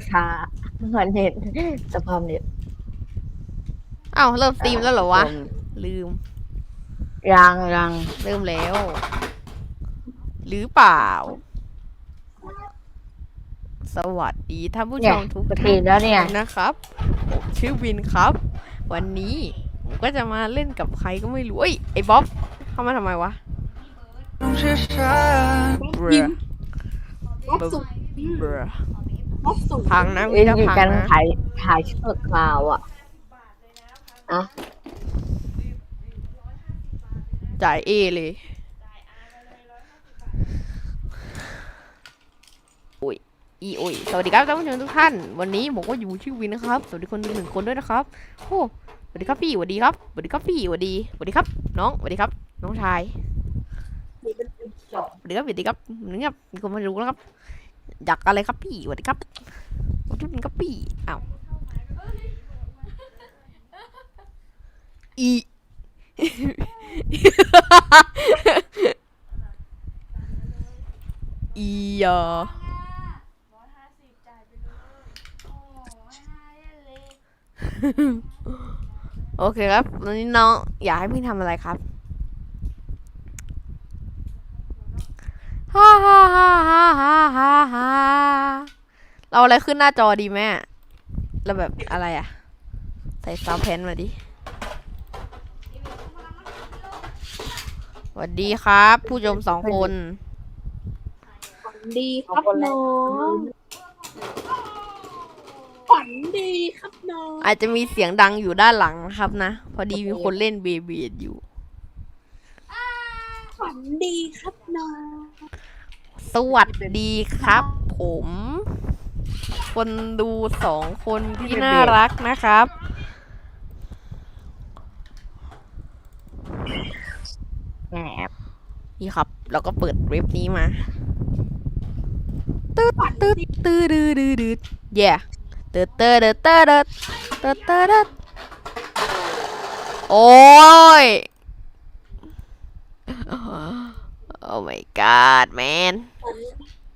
ตรช้าเหมือนเน็ตสภาพเน็ตอ้าวเริ่มสตรีมแล้วเหรอวะ ลืม ยังยังเริ่มแล้ว หรือเปล่า สวัสดีท่านผู้ชมทุกท่านแล้วเนี่ยนะครับผมชื่อวินครับ วันนี้ผมก็จะมาเล่นกับใครก็ไม่รู้เอ้ยไอ้บ๊อบเข้ามาทำไมวะเบรอบ๊อบสุดเบรอ บ๊อบสุดพังนะเอ้มียถ้าอยู่พังกันนะ ถ่ายถ่ายชุดข่าวอะอะจ่ายเอเลย โอ้ย อีโอ้ย สวัสดีครับท่านผู้ชมทุกท่าน วันนี้ผมก็อยู่ชื่อวินนะครับ สวัสดีคนดูหนึ่งคนด้วยนะครับโอ้สวัสดีครับพี่สวัสดีครับสวัสดีครับพี่สวัสดีสวัสดีครับ น้องสวัสดีครับ น้องชายนี่เป็นจบสวัสดีครับสวัสดีครับนี่ครับมีคนมาดูแล้วครับ อยากอะไรครับพี่สวัสดีครับผมชื่อวินครับพี่อ้าวอีอียอโอเคครับวันนี้น้องอยากให้พี่ทำอะไรครับ ฮ่าฮ่าฮ่าฮ่าฮ่าฮ่าฮ่าเราอะไรขึ้นหน้าจอดีแม่เราแบบอะไรอะใส่ซาวด์แพนมาดิสวัสดีครับ ผู้ชมสองคน ฝันดีครับน้องฝันดีครับน้องอาจจะมีเสียงดังอยู่ด้านหลังนะครับนะ พอดีมีคนเล่นเบเบียดอยู่ ฝันดีครับน้อง สวัสดีครับ ผม คนดูสองคนที่น่ารักนะครับแหมนี่ครับ เราก็เปิดเว็บนี้มาตืดตืดตืดดืดดืดดืดเย่ตืดตืดตืดตืดตืดตืดตืดโอ้ย โอ้ my god man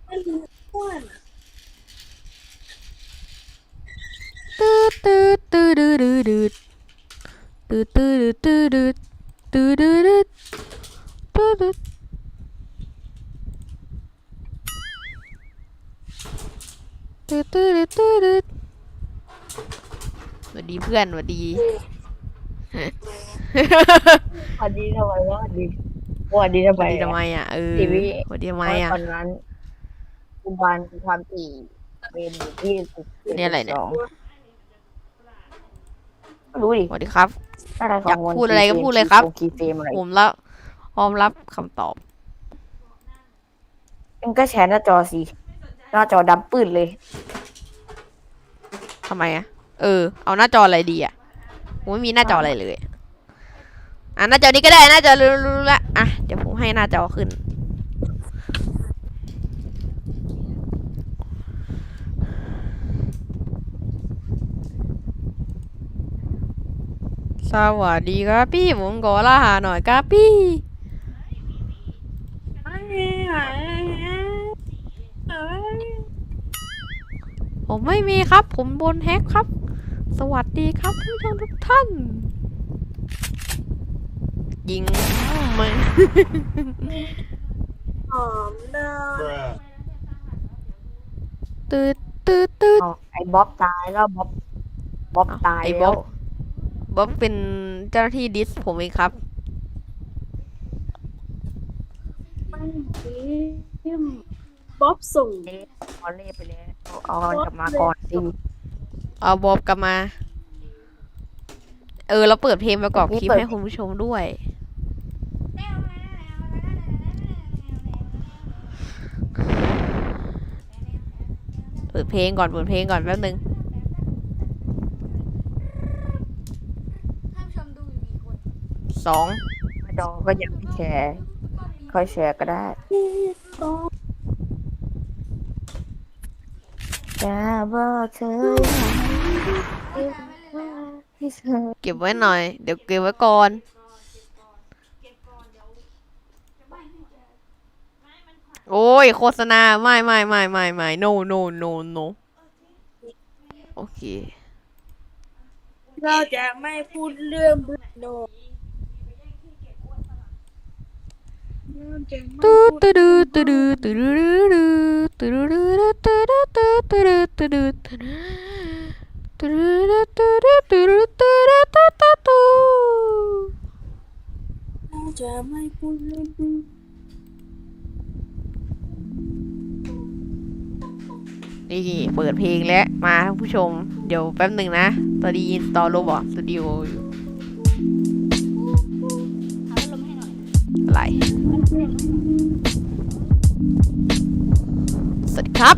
ไม่รู้อ้วนตืดตืดตืดดืดดืดดืดตืดตืดตืดตืดตืดตืดตืดตืดตืดตืดตืดตืดสวัสดีเพื่อนสวัสดีสวัสดีทำไมวะสวัสดีส วัสดีทำสไมวัสดีทำไมอะเออทีวีสวัสดีทำไมไม่อะตอนนั้นอุบานความถี่เป็นอยู่ที่สิบเนี่ยอะไรเนี่ยสองรู้ดิสวัสดีครับอะไรขอยาอกงวันพูดอะไรก็พูดเลยครับกีเฟรมอะไรผมรับพร้อมรับคำตอบเอ็งก็แชร์หน้าจอสิหน้าจอดำปื้ดเลยทำไมอะ เออ เอาหน้าจออะไรดีอะผมไม่มีหน้าจออะไรเลย อะหน้าจอนี้ก็ได้หน้าจอรู้ๆละอะเดี๋ยวผมให้หน้าจอขึ้น สวัสดีครับพี่ผมขอลาหาหน่อยครับพี่ผมไม่มีครับ ผมบนแฮกครับ สวัสดีครับผู้ชมทุกท่าน ยิงมันหอมเนยตืดตืดตืด เอาไอ้บ๊อบตายแล้วบ๊อบบ๊อบอ้าวตายไอ้บ๊แล้อวบบ๊อบเป็นเจ้าหน้าที่ดิสผมเองครับบ๊อบส่งพอเล่ไปแล้วเอามันกลับมาก่อนสิเอาบ๊อบกลับมา เออ เราเปิดเพลงประกอบคลิปให้คุณผู้ชมด้วย เปิดเพลงก่อนเปิดเพลงก่อนแป๊บนึงสองไม่ดองก็อยากให้แชร์ค่อยแชร์ก็ได้จะบอกเธอที่เธอเก็บไว้หน่อย เดี๋ยวเก็บไว้ก่อน โอ้ยโฆษณาไม่ไม่ไม่ไม่ไม่ no no no no โอเค เราจะไม่พูดเรื่องบุญโนเราจะไม่ตูพูดตูดูตูดูตูดูดูตูดูดูตูดูตูดูตูดูตูดูตูดูตูดูตูดูตูดูตูดูตูดูตูเราจะไม่พูดเรื่อง นี่เปิดเพลงแล้วมาท่านผู้ชม เดี๋ยวแป๊บหนึ่งนะตอนนี้อินสตอโรบอทสตูดิโออยู่อะไรสวัสดีครับ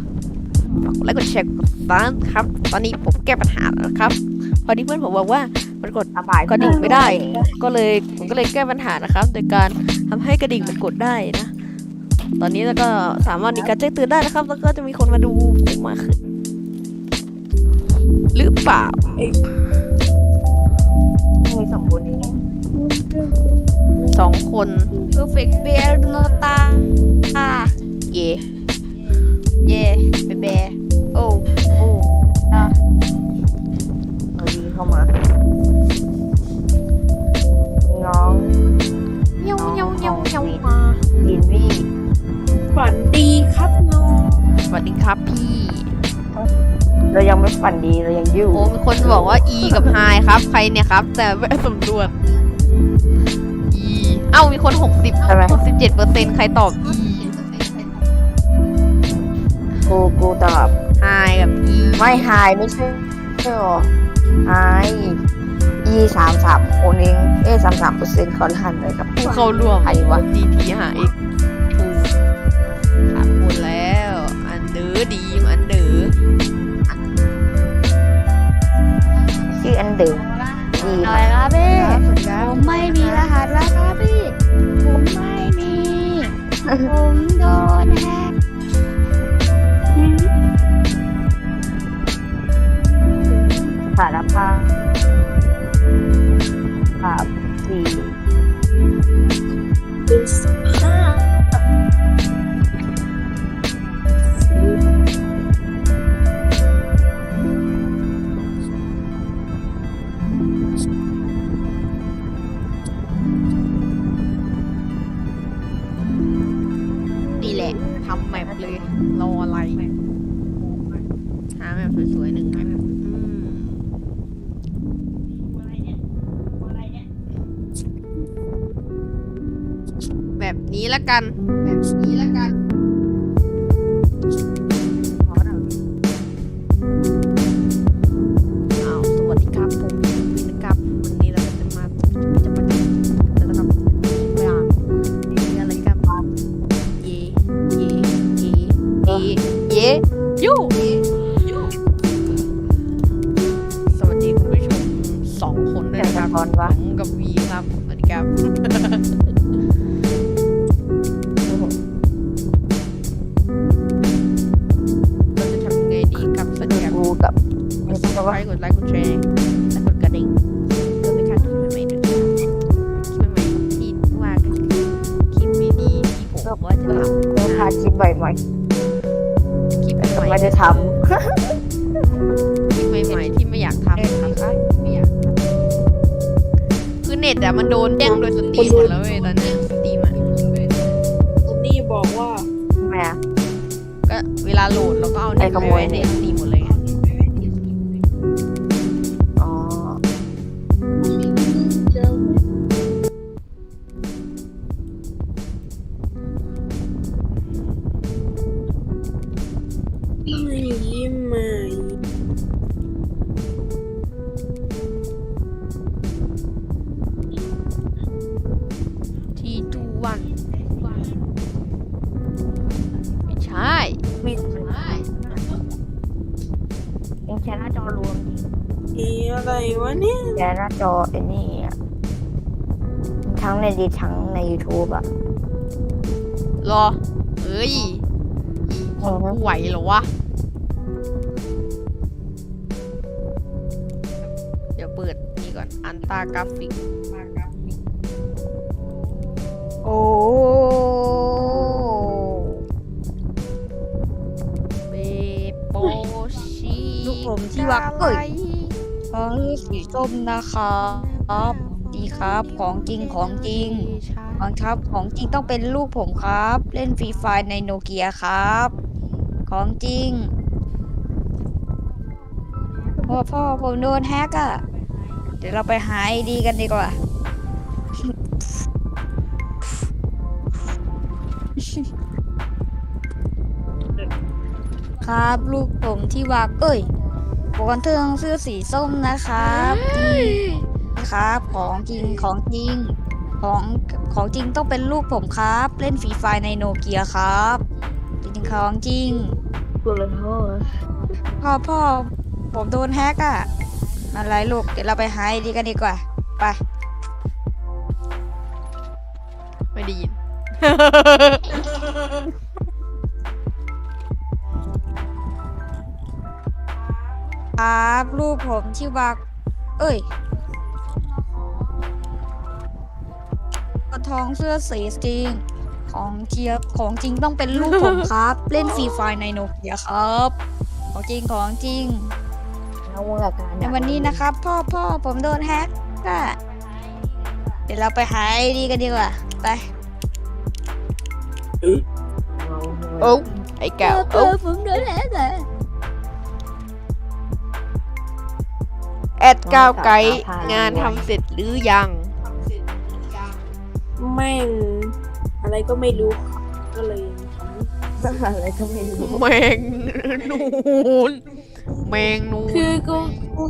ฝากกดไลค์กดแชร์กดซับครับ ตอนนี้ผมแก้ปัญหาแล้วครับ พอดีเพื่อนผมบอกว่ามันกดระบายกระดิ่งไม่ได้ ก็เลยผมก็เลยแก้ปัญหานะครับ โดยการทำให้กระดิ่งมันกดได้นะ ตอนนี้แล้วก็สามารถมีการแจ้งเตือนได้นะครับ แล้วก็จะมีคนมาดูผมมากขึ้นหรือเปล่ามีสองคนนี้สองคน perfect bear โนตาอ่าเย่เย่เบเบโอ้ ดีครับโนสวัสดีครับพี่ เรายังไม่ฝันดีเรายังอยู่ โอ้มีคนบอกว่า E กับ Hi ครับ ใครเนี่ยครับ แต่ไม่สำรวจ E เอ้ามีคน 60 ใช่ไหม 67เปอร์เซ็นต์ใครตอบ E กูกูตอบ Hi กับ E ไม่ไฮไม่ใช่ใช่หรอไฮอีสามสามคนเองเอ้สามสามเปอร์เซ็นต์คอนทันเลยครับผู้เข้าร่วม ใครวะ GT หา X อันเดอร์ดีมอันเดอร์ชื่ออันเดิมดีอะไรครับพี่สวัสดีครัผบมไม่มีรหัสแล้วครับพี่ผมไม่มี ผมโดนแฮกสารภาพภาพสี่ำคือเน็ตอะมันโดนแย่งโดยสตรีมหมดแล้วเว้ยตอนนี้สตรีมอะคุณนี่บอกว่าำแม่ก็เวลาโหลดเราก็เอาเน็ตไอ้ขไปโมยไว้ในสตรีม แชร์หน้าจอรวมจริงเอ๊ะอะไรวะเนี่ยแชร์หน้าจอไอ้นี่อะทั้งในดีทั้งใน YouTube อะรอ เอ้ยอือฮึไหวเหรอวะ เดี๋ยวเปิดนี่ก่อน อันตากราฟิก โอ้ มที่วางอะไรของสีส้มนะครับดีครับ ของจริงของจริงของครับ ของจริงต้องเป็นลูกผมครับ เล่นฟรีไฟในโนเกียครับ ของจริงพ่อพ่อผมโดนแฮกอะเดี๋ยวเราไปหาไอดีกันดีกว่าครับลูกผมที่วากเอ้ย ปกติต้องเสื้อสีส้มนะครับนี่ครับ ของจริงของจริง ของของจริงต้องเป็นลูกผมครับ เล่นฟรีไฟในโนเกียครับ จริงของจริงกูเลยโทษพ่อพ่อผมโดนแฮกอะอะไรลูกเดี๋ยวเราไปหาไอดีกันดีกว่า ไป ไม่ได้ยิน ครับลูกผมชื่อว่าเอ้ยตัวทองเสื้อสีจริงของเทียบของจริงต้องเป็นลูกผมครับ เล่นฟรีไฟในโนเกียครับ ของจริงของจริงแล้วมึงอาการในวันนี้นะครับ พ่อพ่อผมโดนแฮกก็เดี๋ยวเราไปหาไอดีกันดีกว่า ไปโอ้ไอ้แก้วเอโอ้อผมโดนแฮกอะ แอดก้าวไกด์งานทำเสร็จหรือยังแม่งอะไรก็ไม่รู้ก็เลยอะไรก็ไม่รู้แมงนูนแมงนูนคือกูกู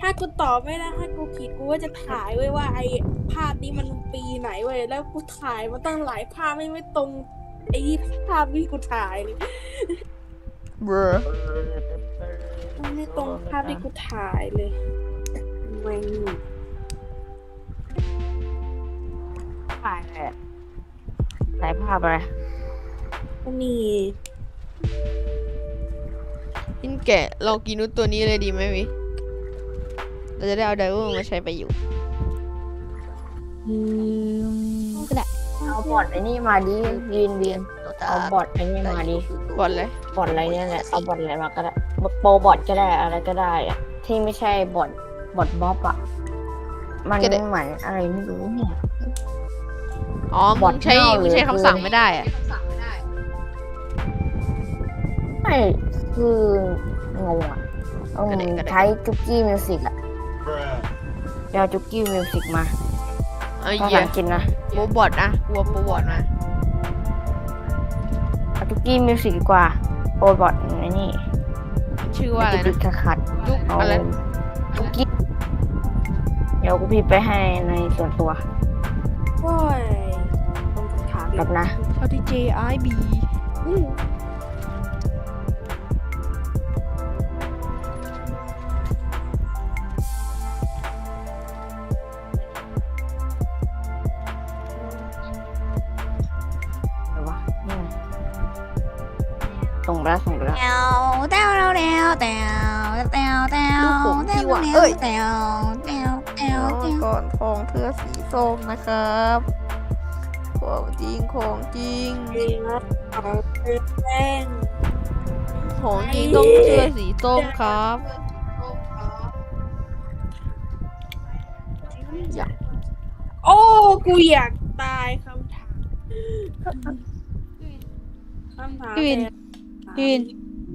ถ้ากูตอบไม่ได้ถ้ากูผิดกูก็จะถ่ายไว้ว่าไอ้ภาพนี้มันปีไหนเว้ยแล้วกูถ่ายมาตั้งหลายภาพไม่ไม่ตรงไอ้ภาพที่กูถ่ายเลยเบ รอมันไม่ตรงภาพที่กูถ่ายเลยแม่งถ่ายแหละถ่ายภาพอะไรก็นี่กินแกะลองกินนุชตัวนี้เลยดีไหมวิ เราจะได้เอาไดเวอร์มาใช้ประโยชน์อืมก็ได้เอาบอทไอ้นี่มาดิวีนวีนเอาบอทไอ้นี่มาดิก่อนเลย บอทอะไรเนี่ยแหละเอาบอทอะไรมาก็ได้ โปรบอทก็ได้อะไรก็ได้อะที่ไม่ใช่บอทบอทบ๊อบอะมันเหมือนอะไรไม่รู้เนี่ย อ๋อบมึอทงใช้เน่าหรือมึงใช้คำสั่งไม่ได้อะไม่คืองงอะต้องใช้จุกกี้มิวสิกอะเดี๋ยวจุกกี้มิวสิกมาเอาภาเหี้ษายอังกฤษนะโปรบอทนะกลัวโปรบอทนะเอาจุกกี้มิวสิกดีกว่าโปรบอทไอ้นี่ ชื่อว่าอะไรตินะดขัดขัดจุกเอาอะไรจุกกี้เดี๋ยวกูพิมพ์ไปให้ในส่วนตัวโอ้ยต้องถามแบบนะเท่าที่ JIB อืม ที่ว่าแตเอ้ยแตวแตวแตวแตวก่อนทองเพื่อสีส้มนะครับของจริงของจริงเองนะเอาเป็นแป้งของจริงต้องเชื่อสีส้มครับอยากโอ้กูอยากตายคำถามคำถามพี่วินเนี่ยพี่วิน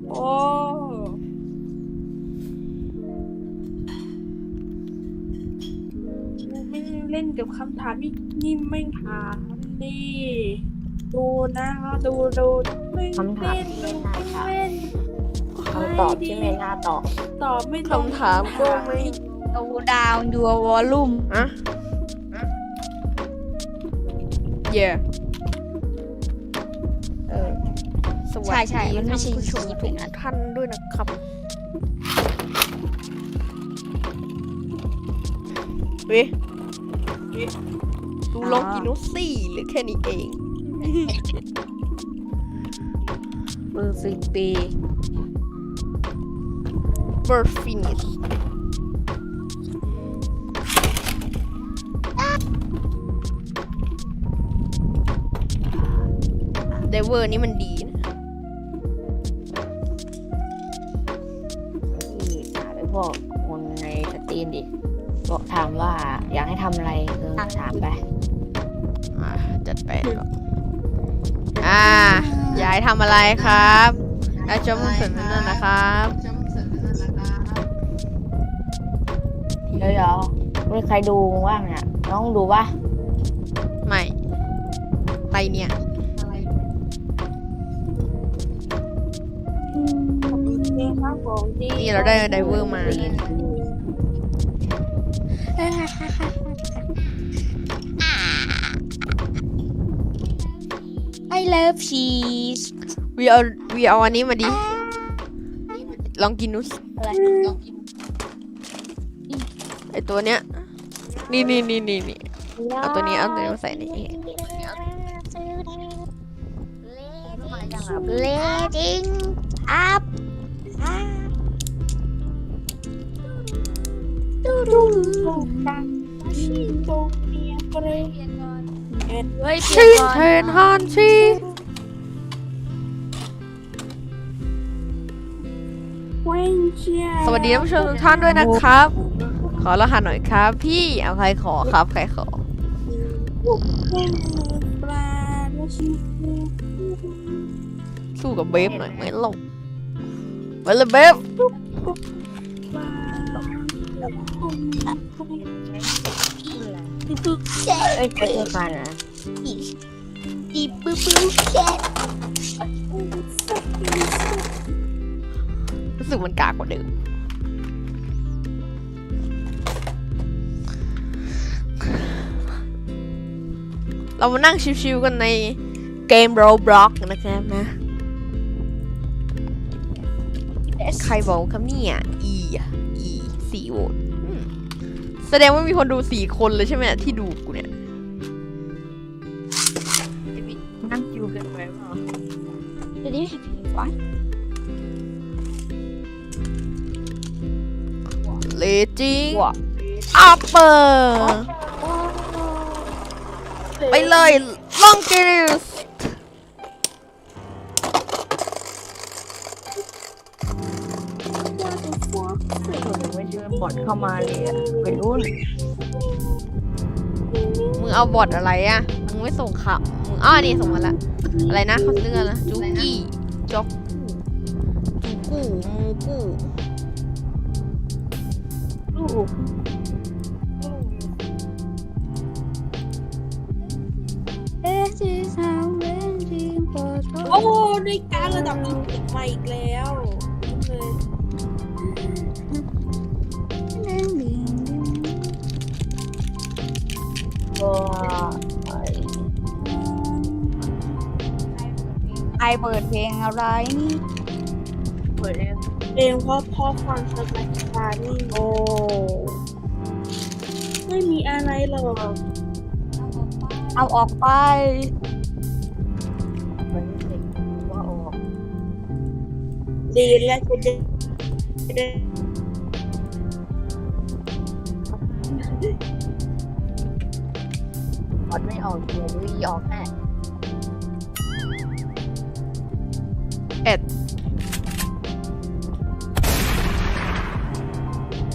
โอ้ เล่นกับคำถามนี่นี่ไม่ถามดิดูนะดูดูไม่คำถามเล่นที่ไม่น่าถาม เล่นคำตอบที่ไม่น่าตอบ ตอบไม่ตรงคำถามก็ไม่ ดูดาวดูวอลลุ่มอะเย่เออสวัสใช่ดีใช่มันไม่ใช่ท่านผู้ชมญี่ทุปุ่นกนะท่านด้วยนะครับ เว้ย ดูลองกินโนซี่หรือแค่นี้เองเบอร์สิบปี Bird finish เดเวอร์นี่มันดีนะโอ้โหพวกคนในสตรีมดิ บอกถามว่าอยากให้ทำอะไรเออถามไปอ่าจัดไปหรอกอ่ายายทำอะไรครับอาจอมุนเสร็จนั่นนะครับเดี๋ยวเดี๋ยวมีใครดูว่างเนี่ยน้องดูปะไม่อะไรเนี่ยนี่ครับผมที่นี่เราได้ไดเวอร์มา ไอเลิฟชีสวีเอาวีเอาอันนี้มาดิ ลองกินดูสิอะไรไอตัวเนี้ย นี่นี่นี่นี่นี่เอาตัวนี้เอาตัวนี้มาใส่ในนี้เเฮ้ยเปลี่ชียนสก่อนเทนฮันชีสเว้นเชียสวัสดีท่านผู้ชมทุกท่านด้วยนะครับ ขอรหัสหน่อยครับ พี่เอาใครขอครับใครขอสสู้กับเบฟหน่อยไม่ลงไปเลยเบฟ ปลาเอ้ยเป็นฟันนะดีปุ๊บปุ๊บแค่รู้สึกมันกากกว่าเดิมเรามานั่งชิวๆกันในเกม Roblox นะครับนะ ใครบอกครับเนี่ย E อะ E สี่โหวต แสดงว่ามีคนดูสี่คนเลยใช่ไหมที่ดูกูเนี่ยนั่งคิวกันไปเปล่าเดี๋ยวนี้วะเลจิงว้าอัปเปอร์ไปเลยลองกิส เจอบอดเข้ามาเลยอะไปรุ่นมึงเอาบอทอะไรอะมึงไม่ส่งข่าวมึงอ้าวนี่ส่งมาละ อะไรนะเขาเรียกอะไรนะจูกี้จ็อกจูกูมูกูลูกเอ๊ะที่ทำเป็นจริงพอทโอ้ด้วยการระดับนี้ติดมาอีกแล้ว ก็ไอเปิดเพลงอะไรนี่เปิดเองเองเพราะพ่อฟังสบายสบายนี่โอ้ไม่มีอะไรหรอกเอาออกไปเด็กว่าออกดีแล้วจะได้ อดไม่ออกเดี๋ยวดูอีออกแน่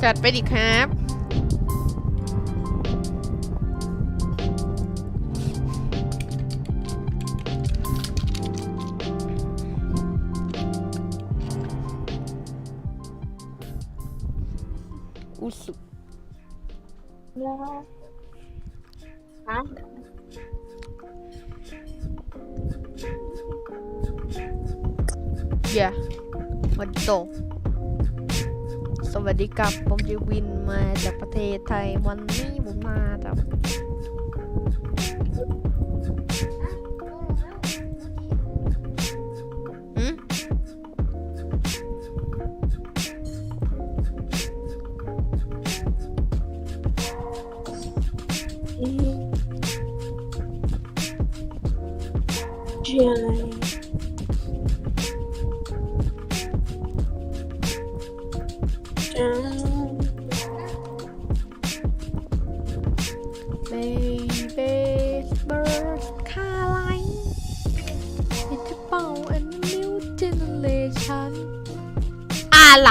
จัดไปดิครับ อุสุแล้วฮะ เย่วันโตสวัสดีครับ ผมจิวินมาจากประเทศไทยวันนี้ผมมาจาก Baby bird คาไลอิทเป่า and new generation อะไร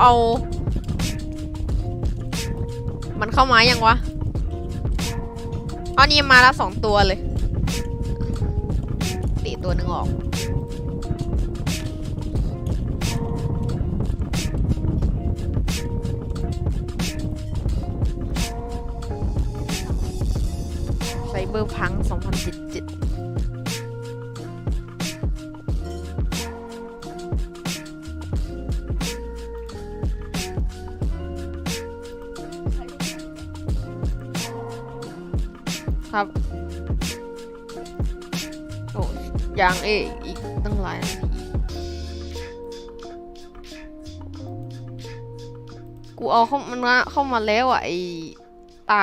เอา มันเข้ามายังวะเอานี่มาแล้วสองตัวเลยตีตัวหนึ่งออก ครับ โอ้ยังเออีกตั้งหลายนาทีกูเอาเข้ามันเข้ามาแล้วอะไอ้ตา